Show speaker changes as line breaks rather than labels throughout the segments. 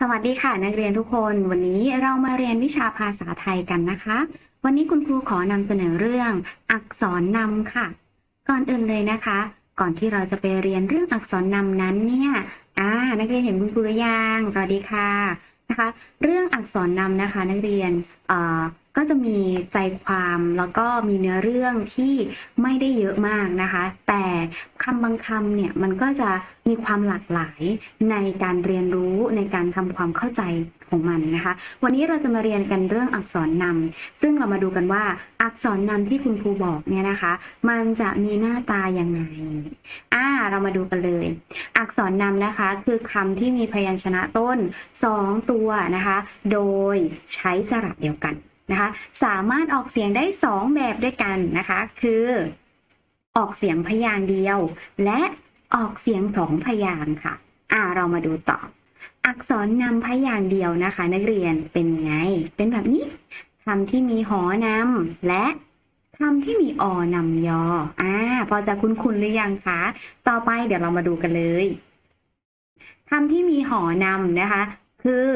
สวัสดีค่ะ นักเรียนทุกคนวันนี้เรามาเรียนวิชาภาษาไทยกันนะคะ วันนี้คุณครูขอนำเสนอเรื่อง อักษรนำค่ะ ก่อนอื่นเลยนะคะ ก่อนที่เราจะไปเรียนเรื่องอักษรนำนั้นเนี่ยอ่านักเรียนเห็นคุณครูหรือยังสวัสดีค่ะนะคะ เรื่องอักษรนำนะคะ นักเรียนอ่า ก็จะมีใจความแล้วก็มีเนื้อเรื่องที่ไม่ได้เยอะมากนะคะ แต่คำบางคำเนี่ยมันก็จะมีความหลากหลายในการเรียนรู้ในการทำความเข้าใจของมันนะคะ วันนี้เราจะมาเรียนกันเรื่องอักษรนำซึ่งเรามาดูกันว่าอักษรนำที่คุณครูบอกเนี่ยนะคะ มันจะมีหน้าตายังไงอ่าเรามาดูกันเลย อักษรนำนะคะ คือคำที่มีพยัญชนะต้น 2 ตัวนะคะ โดยใช้สระเดียวกัน นะคะ สามารถออกเสียงได้ 2 แบบด้วยกันนะคะ คือ ออกเสียงพยางค์เดียว และออกเสียงสองพยางค์ค่ะ อ่าเรามาดูต่อ อักษรนำพยางค์เดียวนะคะ นักเรียนเป็นไง เป็นแบบนี้คำที่มีหอนำและคำที่มีอนำยอ อ่า พอจะคุ้นๆหรือยังคะ ต่อไปเดี๋ยวเรามาดูกันเลยคำที่มีหอนำนะคะ คือ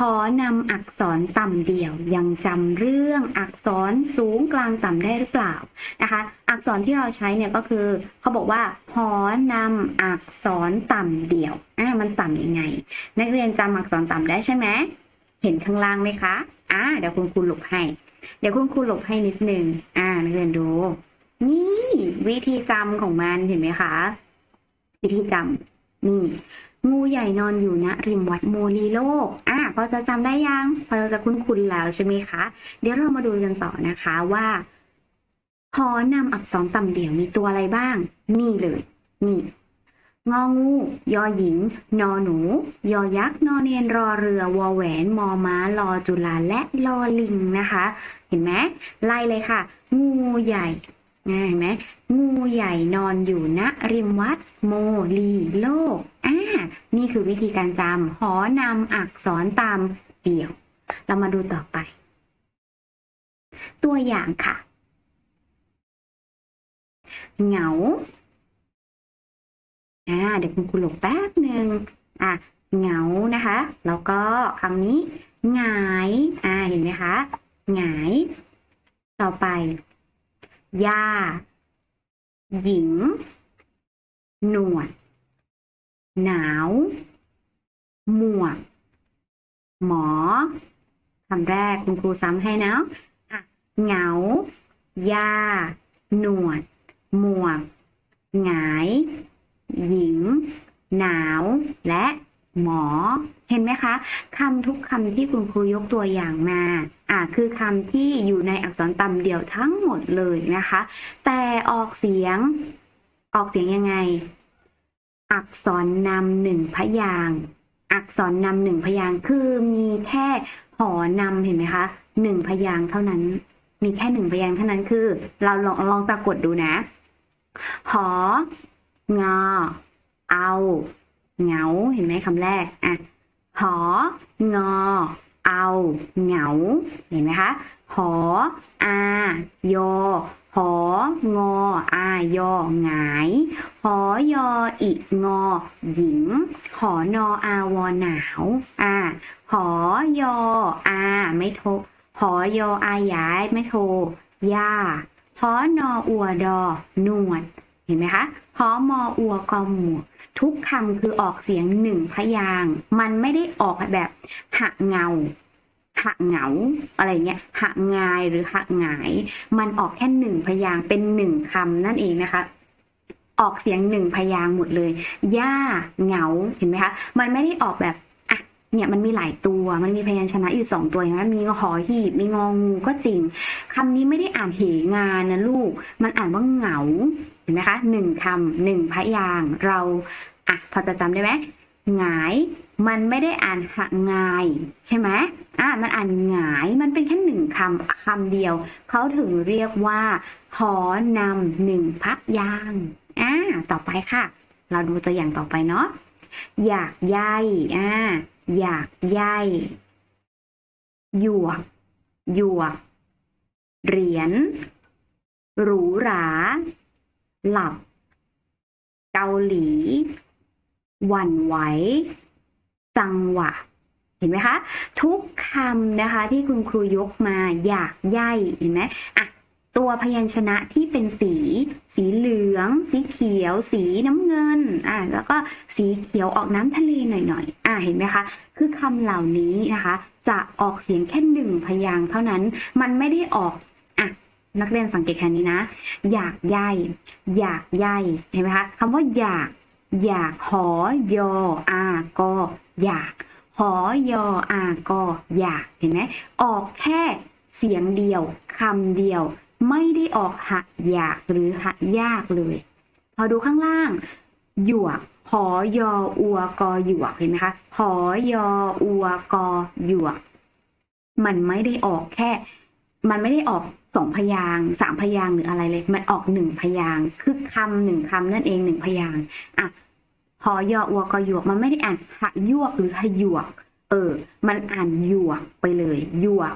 หอนำอักษรต่ำเดี่ยว ยังจำเรื่องอักษรสูงกลางต่ำได้หรือเปล่านะคะ อักษรที่เราใช้เนี่ยก็คือเขาบอกว่าหอนำอักษรต่ำเดี่ยวอ่ามันต่ำยังไง นักเรียนจำอักษรต่ำได้ใช่ไหมเห็นข้างล่างไหมคะอ่าเดี๋ยวคุณครูหลบให้ เดี๋ยวคุณครูหลบให้นิดนึงอ่านักเรียนดู นี่วิธีจำของมันเห็นไหมคะ วิธีจำนี่ งูใหญ่นอนอยู่ณริมวัดโมลีโลก อะพอจะจำได้ยัง พอจะคุ้นๆแล้วใช่ไหมคะ เดี๋ยวเรามาดูกันต่อนะคะว่าหอนำอักษรต่ำเดี่ยวมีตัวอะไรบ้าง นี่เลย นี่ งองู ยอหญิง นอหนู ยอยักษ์ นอเนนรอเรือ วอแหวน มอม้า ลอจุฬาและลอลิงนะคะ เห็นไหมไล่เลยค่ะ งูใหญ่ เห็นไหมงูใหญ่นอนอยู่ณริมวัด โมลีโลกอ่านี่คือวิธีการจำหอนำอักษรตามเดี่ยว เรามาดูต่อไป ตัวอย่างค่ะ เหงาอ่าเดี๋ยวคุณครูหลบแป๊บหนึ่งอะเหงานะคะ แล้วก็คำนี้หงายอ่าเห็นไหมคะหงาย ต่อไป ย่าหญิง หนวด หนาว หมวก หมอคำแรกคุณครูซ้ำให้นะอะเหงาย่าหนวด หมวก หงาย หญิง หนาว และ หมอ เห็นไหมคะคำทุกคำที่คุณครูยกตัวอย่างมาอ่าคือคำที่อยู่ในอักษรต่ำเดียวทั้งหมดเลยนะคะ แต่ออกเสียง ออกเสียงยังไง อักษรนำหนึ่งพยางอักษรนำหนึ่งพยางคือมีแค่หอนำเห็นไหมคะหนึ่งพยางเท่านั้น มีแค่หนึ่งพยางเท่านั้นคือ เราลองลองสะกดดูนะ หองอเอา เหงา เห็นไหมคำแรก อะ หอ งอ เอา เหงา เห็นไหมคะ หอ อา ยอ หอ งอ อายอหงาย หอยอ อิงอ หญิง หอนอ อาวอหนาว อ่าหอยอ อา ไม่โท หอยอ อายาย ไม่โทย่าหอนออัวดอหนวด เห็นไหมคะหอมออัวกอหมวก ทุกคำคือออกเสียงหนึ่งพยาง มันไม่ได้ออกแบบหักเงาหักเหงาอะไรเงี้ยหักงายหรือหักหงาย มันออกแค่หนึ่งพยางเป็นหนึ่งคำนั่นเองนะคะ ออกเสียงหนึ่งพยางหมดเลยย่าเหงาเห็นไหมคะ มันไม่ได้ออกแบบอะเนี่ยมันมีหลายตัวมันมีพยัญชนะอยู่สองตัวนะมีหอหีบมีงองูก็จริงคำนี้ไม่ได้อ่านเหงานนะลูก มันอ่านว่าเหงาเห็นไหมคะหนึ่งคำหนึ่งพยางเรา อะพอจะจำได้ไหมหงาย มันไม่ได้อ่านหงาย ใช่ไหมอะมันอ่านหงาย มันเป็นแค่หนึ่งคำคำเดียว เขาถึงเรียกว่าหอนำหนึ่งพยางอ่าต่อไปค่ะ เราดูตัวอย่างต่อไปเนาะอยากใยอ่าอยากใยหยวกหยวก เหรียญหรูหรา หลับ เกาหลี หวั่นไหว จังหวะ เห็นไหมคะ ทุกคำนะคะที่คุณครูยกมาอยากใย่เห็นไหมอะตัวพยัญชนะที่เป็นสี สีเหลือง สีเขียว สีน้ำเงิน อะแล้วก็สีเขียวออกน้ำทะเลหน่อยๆ อะเห็นไหมคะ คือคำเหล่านี้นะคะ จะออกเสียงแค่หนึ่งพยางค์เท่านั้น มันไม่ได้ออก อะ นักเรียนสังเกตแค่นี้นะ อยากใย่อยากใย่เห็นไหมคะคำว่าอยาก อยากหอยออากออยาก หอยออากออยากเห็นไหมออกแค่เสียงเดียวคำเดียว ไม่ได้ออกหักอยากหรือหักยากเลย พอดูข้างล่างหยวกหอยออัวกอหยวกเห็นไหมคะหอยออัวกอหยวก มันไม่ได้ออกแค่ มันไม่ได้ออก สองพยางสามพยางหรืออะไรเลย มันออกหนึ่งพยางคือคำหนึ่งคำนั่นเองหนึ่งพยางอะหอยออัวกอยวกมันไม่ได้อ่านหะยวกหรือหะยวก เออ มันอ่านยวกไปเลยยวก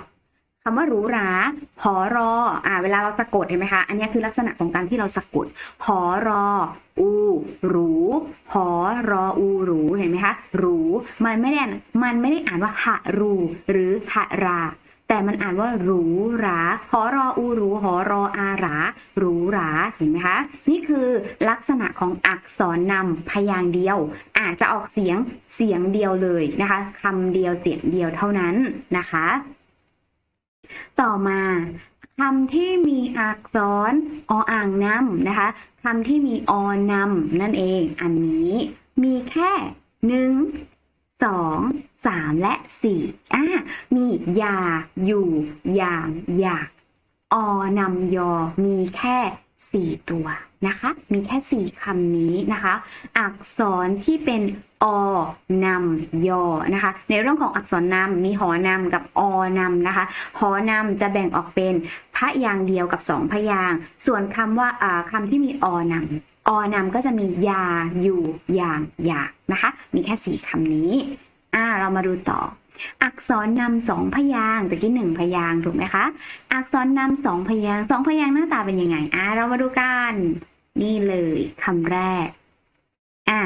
คำว่าหรูหราหอรอ อ่า เวลาเราสะกดเห็นไหมคะ อันนี้คือลักษณะของการที่เราสะกดหอรอ อู หรูหอรอ อู หรู เห็นไหมคะ หรู มันไม่ได้ มันไม่ได้อ่านว่าหะรู หรือหะรา แต่มันอ่านว่าหรูหราหอรออูหรูหอรออาหราหรูหราเห็นไหมคะนี่คือลักษณะของอักษรนำพยางเดียว อาจจะออกเสียงเสียงเดียวเลยนะคะคำเดียวเสียงเดียวเท่านั้นนะคะ ต่อมาคำที่มีอักษรออ่างนำนะคะคำที่มีอนำนั่นเอง อันนี้มีแค่หนึ่ง สองสามและสี่อ่ามียา อยู่ อย่างอยากอนำยอ มีแค่สี่ตัวนะคะ มีแค่สี่คำนี้นะคะ อักษรที่เป็นอนำยอนะคะ ในเรื่องของอักษรนำมีหอนำกับอนำนะคะ หอนำจะแบ่งออกเป็นพยางเดียวกับสองพยาง ส่วนคำว่าคำที่มีอนำ อนำก็จะมียาอยู่อย่างอยากนะคะ มีแค่สี่คำนี้อ่าเรามาดูต่อ อักษรนำสองพยางตะกี้หนึ่งพยางถูกไหมคะ อักษรนำสองพยางสองพยางหน้าตาเป็นยังไงอ่าเรามาดูกันนี่เลยคำแรกอะ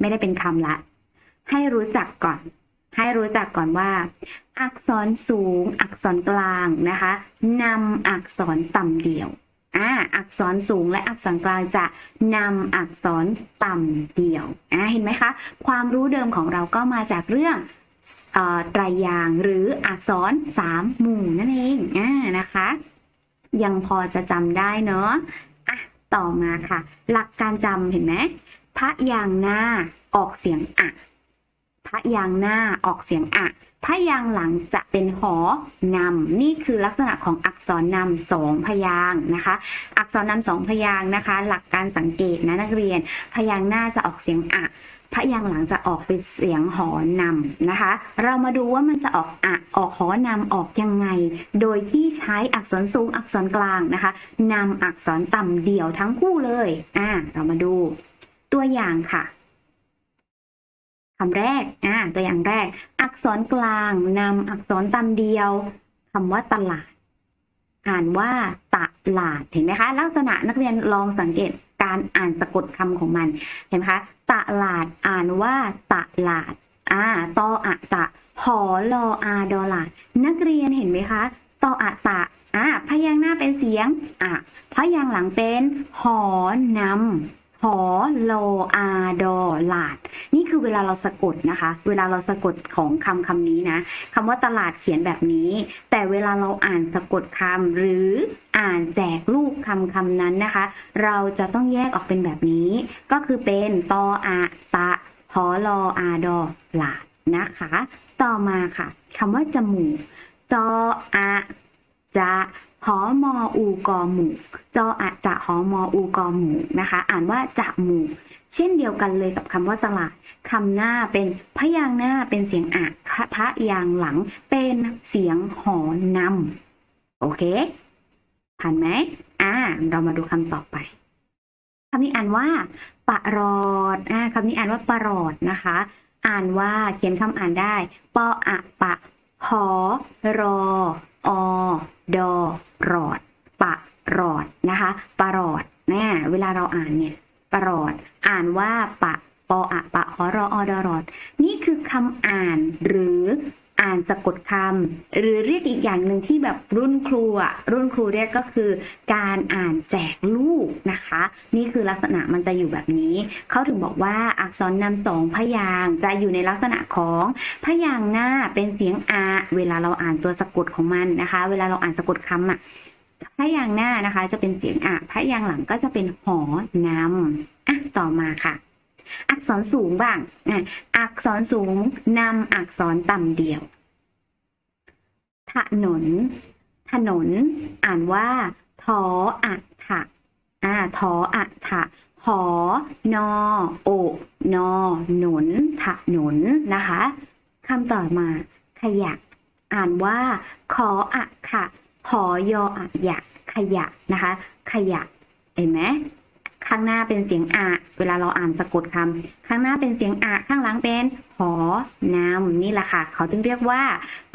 ไม่ได้เป็นคำละ ให้รู้จักก่อน ให้รู้จักก่อนว่า อักษรสูง อักษรกลางนะคะนำอักษรต่ำเดี่ยว อ่าอักษรสูงและอักษรกลางจะนำอักษรต่ำเดี่ยวอ่าเห็นไหมคะ ความรู้เดิมของเราก็มาจากเรื่องเอ่อไตรยางหรืออักษรสามหมู่นั่นเองอ่านะคะ ยังพอจะจำได้เนาะอะต่อมาค่ะ หลักการจำเห็นไหมพระยางหน้าออกเสียงอะพระยางหน้าออกเสียงอะ พยางหลังจะเป็นหอนำนี่คือลักษณะของอักษรนำสองพยางนะคะ อักษรนำสองพยางนะคะ หลักการสังเกตนะนักเรียน พยางหน้าจะออกเสียงอะพยางหลังจะออกเป็นเสียงหอนำนะคะ เรามาดูว่ามันจะออกอะออกหอนำออกยังไง โดยที่ใช้อักษรสูงอักษรกลางนะคะนำอักษรต่ำเดี่ยวทั้งคู่เลยอ่าเรามาดูตัวอย่างค่ะ คำแรกอ่าตัวอย่างแรก อักษรกลางนำอักษรต่ำเดียวคำว่าตลาด อ่านว่าตลาดเห็นไหมคะ ลักษณะนักเรียนลองสังเกตการอ่านสะกดคำของมัน เห็นไหมคะตลาดอ่านว่าตลาดอ่าตออะตะหอลออาดอลาดนักเรียนเห็นไหมคะตออะตะอ่าพยางหน้าเป็นเสียงอะพยางหลังเป็นหอนำ หอโลอาดอลาด นี่คือเวลาเราสะกดนะคะ เวลาเราสะกดของคำคำนี้นะคำว่าตลาดเขียนแบบนี้ แต่เวลาเราอ่านสะกดคำหรืออ่านแจกลูกคำคำนั้นนะคะ เราจะต้องแยกออกเป็นแบบนี้ ก็คือเป็นตออะตะหอลออาดอลาดนะคะ ต่อมาค่ะคำว่าจมูกจออะ จะหอมออูกอหมูจออะจะหอมออูกอหมูนะคะ อ่านว่าจะหมูเช่นเดียวกันเลยกับคำว่าตลาดคำหน้าเป็นพยางหน้าเป็นเสียงอะพระยางหลังเป็นเสียงหอนำโอเคผ่านไหมอ่า เรามาดูคำต่อไปคำนี้อ่านว่าปะรอดอ่าคำนี้อ่านว่าปะรอดนะคะ อ่านว่าเขียนคำอ่านได้ปออะปะ หอ รอ อ ดอรอด ปะรอดนะคะปะรอดเนี่ยเวลาเราอ่านเนี่ยปะรอด อ่านว่าปะปออะปะหอรออดอรอด นี่คือคือคำอ่านหรือ อ่านสะกดคำหรือเรียกอีกอย่างหนึ่งที่แบบรุ่นครูอะรุ่นครูเรียกก็คือการอ่านแจกลูกนะคะ นี่คือลักษณะมันจะอยู่แบบนี้ เขาถึงบอกว่าอักษรนำสองพยางจะอยู่ในลักษณะของพยางหน้าเป็นเสียงอาเวลาเราอ่านตัวสะกดของมันนะคะ เวลาเราอ่านสะกดคำอะพยางหน้านะคะ จะเป็นเสียงอะพยางหลังก็จะเป็นหอนำอะต่อมาค่ะ อักษรสูงบ้างอะอักษรสูงนำอักษรต่ำเดียว ถนน ถนน อ่านว่าทออักถะอ่าทออักถะหอนอโอนอหนุนถนนนะคะคำต่อมา ขยะ อ่านว่าขออักขะหอยออักยะขยะนะคะ ขยะ เห็นไหม ข้างหน้าเป็นเสียงอะเวลาเราอ่านสะกดคำข้างหน้าเป็นเสียงอะข้างหลังเป็นหอนำนี่แหละค่ะ เขาถึงเรียกว่า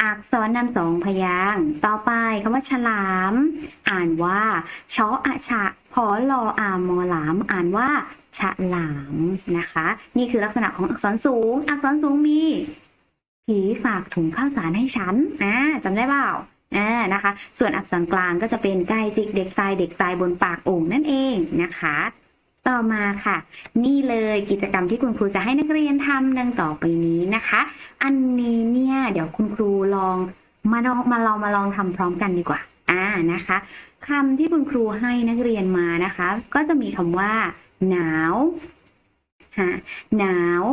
อักษรนำสองพยางต่อไปคำว่าฉลาม อ่านว่าชออะชะพอลออามอหลาม อ่านว่าฉลามนะคะ นี่คือลักษณะของอักษรสูง อักษรสูงมีผีฝากถุงข้าวสารให้ฉันอ่าจำได้เปล่า อ่านะคะ ส่วนอักษรกลางก็จะเป็นไก่จิกเด็กตายเด็กตายบนปากโอ่งนั่นเองนะคะ ต่อมาค่ะ นี่เลยกิจกรรมที่คุณครูจะให้นักเรียนทำดังต่อไปนี้นะคะ อันนี้เนี่ยเดี๋ยวคุณครูลองมาลองมาลองมาลองทำพร้อมกันดีกว่า อ่านะคะคำที่คุณครูให้นักเรียนมานะคะ ก็จะมีคำว่า หนาวฮะหนาว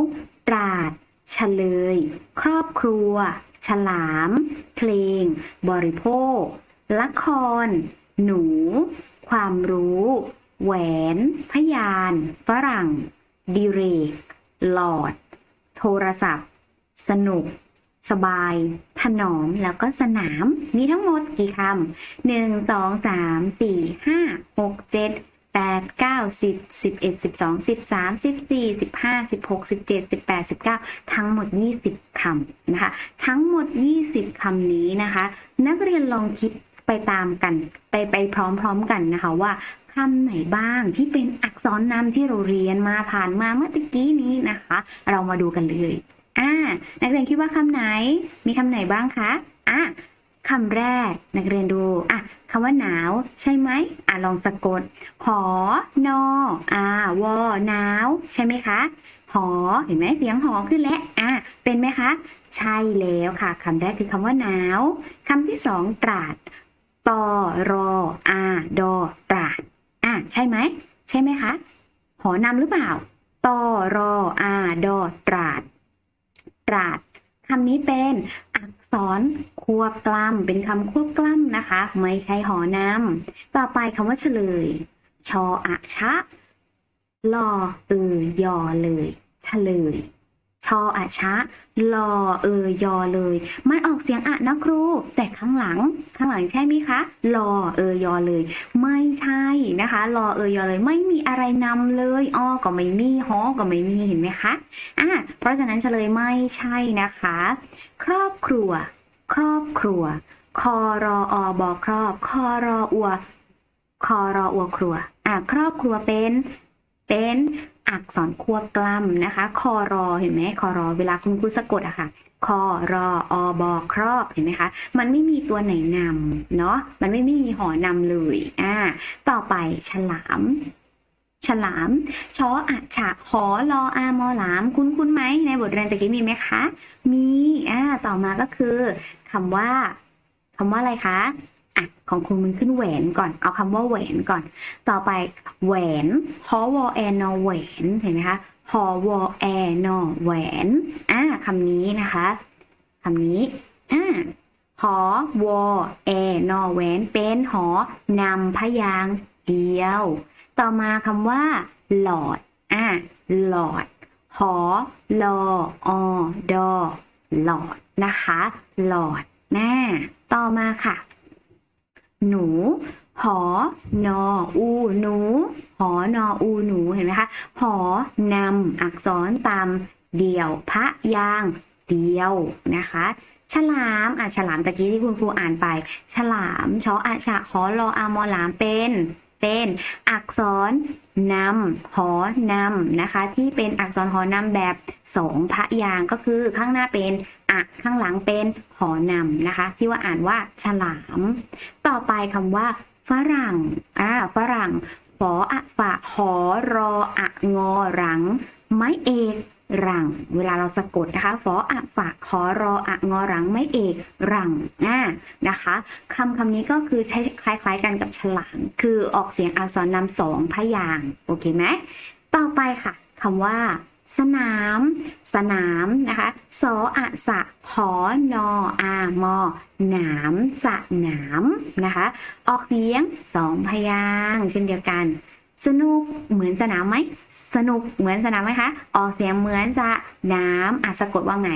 ตราดเฉลย ครอบครัว ฉลาม เพลง บริโภค ละคร หนู ความรู้ แหวน พยาน ฝรั่ง ดิเรก หลอด โทรศัพท์ สนุก สบาย ถนอม แล้วก็สนาม มีทั้งหมดกี่คำหนึ่ง สอง สาม สี่ ห้า หก เจ็ด แปดเก้าสิบสิบเอ็ดสิบสองสิบสามสิบสี่สิบห้าสิบหกสิบเจ็ดสิบแปดสิบเก้าทั้งหมดยี่สิบคำนะคะ ทั้งหมดยี่สิบคำนี้นะคะ นักเรียนลองคิดไปตามกัน ไปไปพร้อมๆกันนะคะว่าคำไหนบ้างที่เป็นอักษรนำที่เราเรียนมาผ่านมาเมื่อตะกี้นี้นะคะ เรามาดูกันเลย อ่า นักเรียนคิดว่าคำไหน มีคำไหนบ้างคะ อะ คำแรกนักเรียนดูอะคำว่าหนาว ใช่ไหมอะลองสะกด หอนออ่าวอหนาว ใช่ไหมคะ หอ เห็นไหมเสียงหอขึ้นแล้วอะเป็นไหมคะ ใช่แล้วค่ะคำแรกคือคำว่าหนาวคำที่สองตราดตอรออาดอตราดอะใช่ไหมใช่ไหมคะ หอนำหรือเปล่าตอรออาดอตราด ตราดคำนี้เป็นอัก สอนควบกล้ำเป็นคำควบกล้ำนะคะ ไม่ใช่หอนำต่อไปคำว่าเฉลย ชออะชะลอตือยอเลย เฉลย ชออะชะลอเออยอเลย มันออกเสียงอะนะครู แต่ข้างหลังข้างหลังใช่ไหมคะลอเออยอเลย ไม่ใช่นะคะลอเออยอเลย ไม่มีอะไรนำเลยอ้อก็ไม่มีฮอก็ไม่มีเห็นไหมคะอะเพราะฉะนั้นเฉลยไม่ใช่นะคะ ครอบครัว ครอบครัวคอรออบอครอบคอรออัวคอรออัวครัวอะครอบครัวเป็น เป็น อักษรควบกล้ำนะคะ คอรอเห็นไหมคอรอ เวลาคุณครูสะกดอะค่ะคอรออบอครอบเห็นไหมคะ มันไม่มีตัวไหนนำเนาะมันไม่มีหอนำเลยอ่าต่อไปฉลาม ฉลามชออะฉะหอรออามอหลาม คุ้นคุ้นไหมในบทเรียนตะกี้มีไหมคะ มีอ่าต่อมาก็คือคำว่าคำว่าอะไรคะ อะของคุณมันขึ้นแหวนก่อน เอาคำว่าแหวนก่อน ต่อไปแหวนฮอวอแอนอแหวนเห็นไหมคะฮอวอแอนอแหวนอ่าคำนี้นะคะคำนี้อ่าหอวอแอนอแหวนเป็นหอนำพยางเดียว ต่อมาคำว่า หลอดอ่าหลอดหอลออดอหลอดนะคะ หลอดหน้า ต่อมาค่ะ หนู หอนออูหนู หอนออูหนูเห็นไหมคะ หอนำอักษรตามเดี่ยวพระยางเดียวนะคะฉลามอะฉลามตะกี้ที่คุณครูอ่านไป ฉลามชออาชะหอรออามอลามเป็นเป็นอักษรนำหอนำนะคะ ที่เป็นอักษรหอนำแบบสองพระยางก็คือข้างหน้าเป็น อะข้างหลังเป็นหอนำนะคะ ที่ว่าอ่านว่าฉลาม ต่อไปคำว่า ฝรั่งอ่าฝรั่งฝออะฝะหอรออะงอรัง ไม้เอกรัง เวลาเราสะกดนะคะฝออะฝะหอรออะงอรัง ไม้เอกรังอ่านะคะคำคำนี้ก็คือใช้คล้าย ๆ กันกับฉลามคือออกเสียงอักษรนำสองพยาง โอเคไหมต่อไปค่ะคำว่า สนาม สนามนะคะ สออะสะหอนออามอหนามสะหนามนะคะ ออกเสียงสองพยางเช่นเดียวกัน สนุกเหมือนสนามไหม สนุกเหมือนสนามไหมคะ ออกเสียงเหมือนสะน้ำอะสะกดว่าไง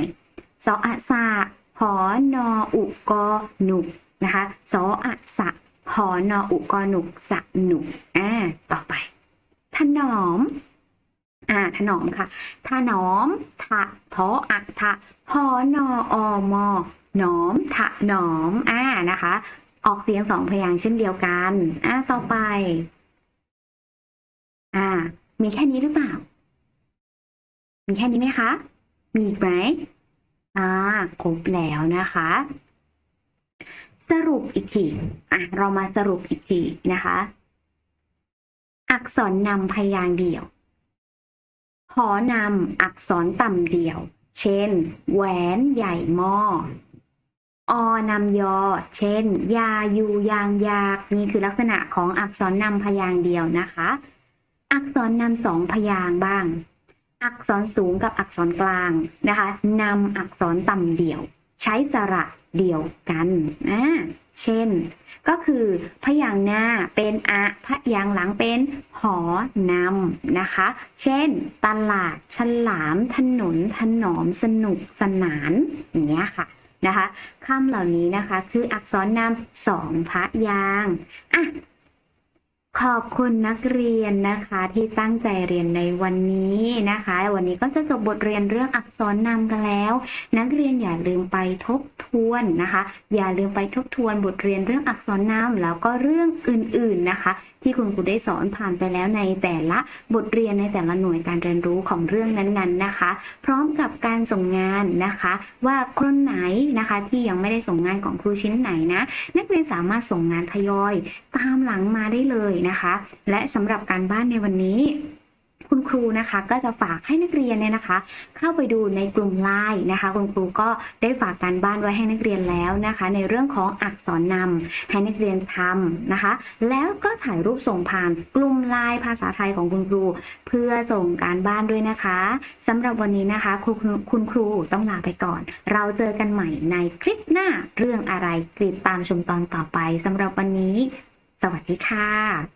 สออะสะหอนออุกอหนุกนะคะ สออะสะหอนออุกอหนุกสะหนุกอ่าต่อไป ถนอม อ่าถนอมค่ะถนอมทะทออะทะหอนออมอหนอมถะหนอมอ่านะคะ ออกเสียงสองพยางค์เช่นเดียวกันอ่าต่อไป อ่า มีแค่นี้หรือเปล่า มีแค่นี้ไหมคะ มีอีกไหมอ่าครบแล้วนะคะ สรุปอีกทีอะเรามาสรุปอีกทีนะคะ อักษรนำพยางค์เดี่ยว หอนำอักษรต่ำเดี่ยว เช่น แหวนใหญ่หม้อ อนำยอ เช่น ยายูยางยากนี่คือลักษณะของอักษรนำพยางเดียวนะคะ อักษรนำสองพยางบ้าง อักษรสูงกับอักษรกลางนะคะนำอักษรต่ำเดี่ยว ใช้สระเดียวกันอ่าเช่น ก็คือพยางหน้าเป็นอะพยางหลังเป็นหอนำนะคะ เช่น ตลาด ฉลาม ถนน ถนอม สนุก สนาน อย่างเงี้ยค่ะนะคะคำเหล่านี้นะคะ คืออักษรนำสองพยางอะ ขอบคุณนักเรียนนะคะที่ตั้งใจเรียนในวันนี้นะคะ วันนี้ก็จะจบบทเรียนเรื่องอักษรนำกันแล้ว นักเรียนอย่าลืมไปทบทวนนะคะ อย่าลืมไปทบทวนบทเรียนเรื่องอักษรนำแล้วก็เรื่องอื่นๆนะคะ ที่คุณครูได้สอนผ่านไปแล้วในแต่ละบทเรียนในแต่ละหน่วยการเรียนรู้ของเรื่องนั้นๆนะคะ พร้อมกับการส่งงานนะคะ ว่าคนไหนนะคะที่ยังไม่ได้ส่งงานของครูชิ้นไหนนะ นักเรียนสามารถส่งงานทยอยตามหลังมาได้เลยนะคะ และสำหรับการบ้านในวันนี้ คุณครูนะคะก็จะฝากให้นักเรียนเนี่ยนะคะ เข้าไปดูในกลุ่มไลน์นะคะ คุณครูก็ได้ฝากการบ้านไว้ให้นักเรียนแล้วนะคะ ในเรื่องของอักษรนำให้นักเรียนทำนะคะ แล้วก็ถ่ายรูปส่งผ่านกลุ่มไลน์ภาษาไทยของคุณครู เพื่อส่งการบ้านด้วยนะคะสำหรับวันนี้นะคะคุณคุณครูต้องลาไปก่อน เราเจอกันใหม่ในคลิปหน้าเรื่องอะไรติดตามชมตอนต่อไปสำหรับวันนี้ สวัสดีค่ะ